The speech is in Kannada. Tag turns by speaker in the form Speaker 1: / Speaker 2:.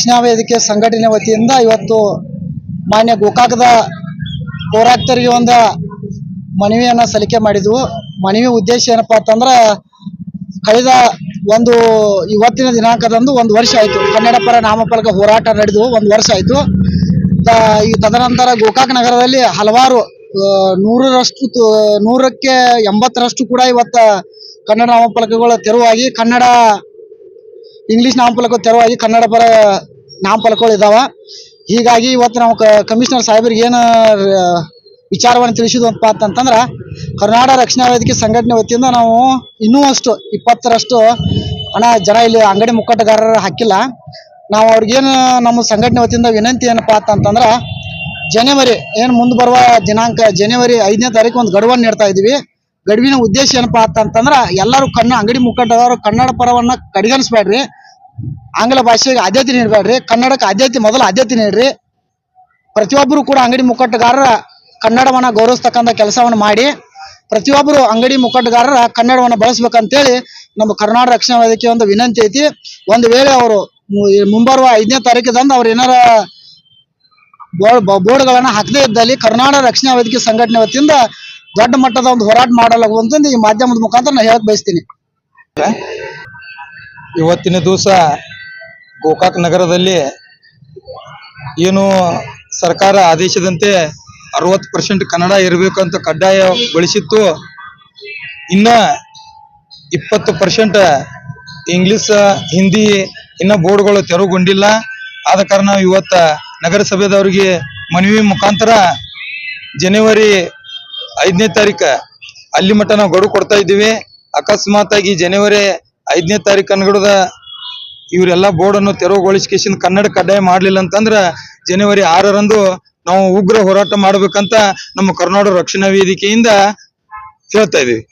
Speaker 1: ರಕ್ಷಣಾ ವೇದಿಕೆ ಸಂಘಟನೆ ವತಿಯಿಂದ ಇವತ್ತು ಮಾನ್ಯ ಗೋಕಾಕದ ಹೋರಾಕ್ತರಿಗೆ ಒಂದು ಮನವಿಯನ್ನು ಸಲ್ಲಿಕೆ ಮಾಡಿದ್ವು. ಮನವಿ ಉದ್ದೇಶ ಏನಪ್ಪಾ ಅಂತಂದ್ರೆ ಕಳೆದ ಒಂದು ಇವತ್ತಿನ ದಿನಾಂಕದಂದು ಒಂದು ವರ್ಷ ಆಯಿತು. ಕನ್ನಡ ಪರ ನಾಮಫಲಕ ಹೋರಾಟ ನಡೆದು ಒಂದು ವರ್ಷ ಆಯಿತು. ಈ ತದನಂತರ ಗೋಕಾಕ್ ನಗರದಲ್ಲಿ ಹಲವಾರು ನೂರರಷ್ಟು ನೂರಕ್ಕೆ ಎಂಬತ್ತರಷ್ಟು ಕೂಡ ಇವತ್ತು ಕನ್ನಡ ನಾಮಫಲಕಗಳ ತೆರವಾಗಿ ಕನ್ನಡ, ಇಂಗ್ಲಿಷ್ ನಾಮಫಲಕ ತೆರವಾಗಿ ಕನ್ನಡ ಪರ ನಾಮಫಲಕಗಳು ಇದಾವ. ಹೀಗಾಗಿ ಇವತ್ತು ನಾವು ಕಮಿಷನರ್ ಸಾಹೇಬರಿಗೆ ಏನು ವಿಚಾರವನ್ನು ತಿಳಿಸಿದ್ವಪ್ಪ ಅಂತಂದ್ರ ಕರ್ನಾಟಕ ರಕ್ಷಣಾ ವೇದಿಕೆ ಸಂಘಟನೆ ವತಿಯಿಂದ ನಾವು ಇನ್ನೂ ಅಷ್ಟು, ಇಪ್ಪತ್ತರಷ್ಟು ಹಣ ಜನ ಇಲ್ಲಿ ಅಂಗಡಿ ಮುಕ್ಕಟ್ಟಗಾರರು ಹಾಕಿಲ್ಲ. ನಾವು ಅವ್ರಿಗೇನು ನಮ್ಮ ಸಂಘಟನೆ ವತಿಯಿಂದ ವಿನಂತಿ ಏನಪ್ಪ ಅಂತಂದ್ರ, ಜನವರಿ, ಏನು ಮುಂದೆ ಬರುವ ದಿನಾಂಕ, ಜನವರಿ ಐದನೇ ತಾರೀಕು ಒಂದು ಗಡುವನ್ನು ನೀಡ್ತಾ ಇದೀವಿ. ಗಡುವಿನ ಉದ್ದೇಶ ಏನಪ್ಪಾ ಅಂತಂದ್ರ, ಎಲ್ಲರೂ ಕಣ್ಣ, ಅಂಗಡಿ ಮುಕ್ಕಟ್ಟದವರು ಕನ್ನಡ ಪರವನ್ನ ಕಡೆಗಣಿಸ್ಬೇಡ್ರಿ. ಆಂಗ್ಲ ಭಾಷೆಗೆ ಆದ್ಯತೆ ನೀಡಬೇಡ್ರಿ. ಕನ್ನಡಕ್ಕೆ ಆದ್ಯತೆ, ಮೊದಲು ಆದ್ಯತೆ ನೀಡ್ರಿ. ಪ್ರತಿಯೊಬ್ಬರು ಕೂಡ ಅಂಗಡಿ ಮುಕ್ಕಟ್ಟುಗಾರರ ಕನ್ನಡವನ್ನ ಗೌರವಿಸ್ತಕ್ಕಂಥ ಕೆಲಸವನ್ನು ಮಾಡಿ, ಪ್ರತಿಯೊಬ್ಬರು ಅಂಗಡಿ ಮುಕ್ಕಟ್ಟುಗಾರರ ಕನ್ನಡವನ್ನ ಬಳಸ್ಬೇಕಂತೇಳಿ ನಮ್ಮ ಕರ್ನಾಟಕ ರಕ್ಷಣಾ ವೇದಿಕೆ ಒಂದು ವಿನಂತಿ ಐತಿ. ಒಂದು ವೇಳೆ ಅವರು ಮುಂಬರುವ ಐದನೇ ತಾರೀಕಿದಂದು ಅವ್ರು ಏನಾರ ಬೋರ್ಡ್ ಬೋರ್ಡ್ಗಳನ್ನ ಹಾಕದೇ ಇದ್ದಲ್ಲಿ ಕರ್ನಾಟಕ ರಕ್ಷಣಾ ವೇದಿಕೆ ಸಂಘಟನೆ ವತಿಯಿಂದ ದೊಡ್ಡ ಮಟ್ಟದ ಒಂದು ಹೋರಾಟ ಮಾಡಲಾಗುವಂತಂದು ಈ ಮಾಧ್ಯಮದ ಮುಖಾಂತರ ನಾನು ಹೇಳಕ್ ಬಯಸ್ತೀನಿ.
Speaker 2: ಇವತ್ತಿನ ದಿವಸ ಗೋಕಾಕ್ ನಗರದಲ್ಲಿ ಏನು ಸರ್ಕಾರ ಆದೇಶದಂತೆ ಅರವತ್ತು ಪರ್ಸೆಂಟ್ ಕನ್ನಡ ಇರಬೇಕು ಅಂತ ಕಡ್ಡಾಯಗೊಳಿಸಿತ್ತು. ಇನ್ನ ಇಪ್ಪತ್ತು ಪರ್ಸೆಂಟ್ ಇಂಗ್ಲಿಷ್, ಹಿಂದಿ ಇನ್ನ ಬೋರ್ಡ್ಗಳು ತೆರವುಗೊಂಡಿಲ್ಲ. ಆದ ಕಾರಣ ಇವತ್ತ ನಗರಸಭೆದವರಿಗೆ ಮನವಿ ಮುಖಾಂತರ ಜನವರಿ ಐದನೇ ತಾರೀಕು ಅಲ್ಲಿ ಮಟ್ಟ ನಾವು ಗಡುವು ಕೊಡ್ತಾ ಇದ್ದೀವಿ. ಅಕಸ್ಮಾತ್ ಆಗಿ ಜನವರಿ ಐದನೇ ತಾರೀಕು ಅನ್ಗಡದ ಇವರೆಲ್ಲ ಬೋರ್ಡ್ ಅನ್ನು ತೆರವುಗೊಳಿಸಿಕೇಶನ್ ಕನ್ನಡ ಕಡ್ಡಾಯ ಮಾಡಲಿಲ್ಲ ಅಂತಂದ್ರ ಜನವರಿ ಆರರಂದು ನಾವು ಉಗ್ರ ಹೋರಾಟ ಮಾಡಬೇಕಂತ ನಮ್ಮ ಕರ್ನಾಟಕ ರಕ್ಷಣಾ ವೇದಿಕೆಯಿಂದ ಹೇಳ್ತಾ ಇದೀವಿ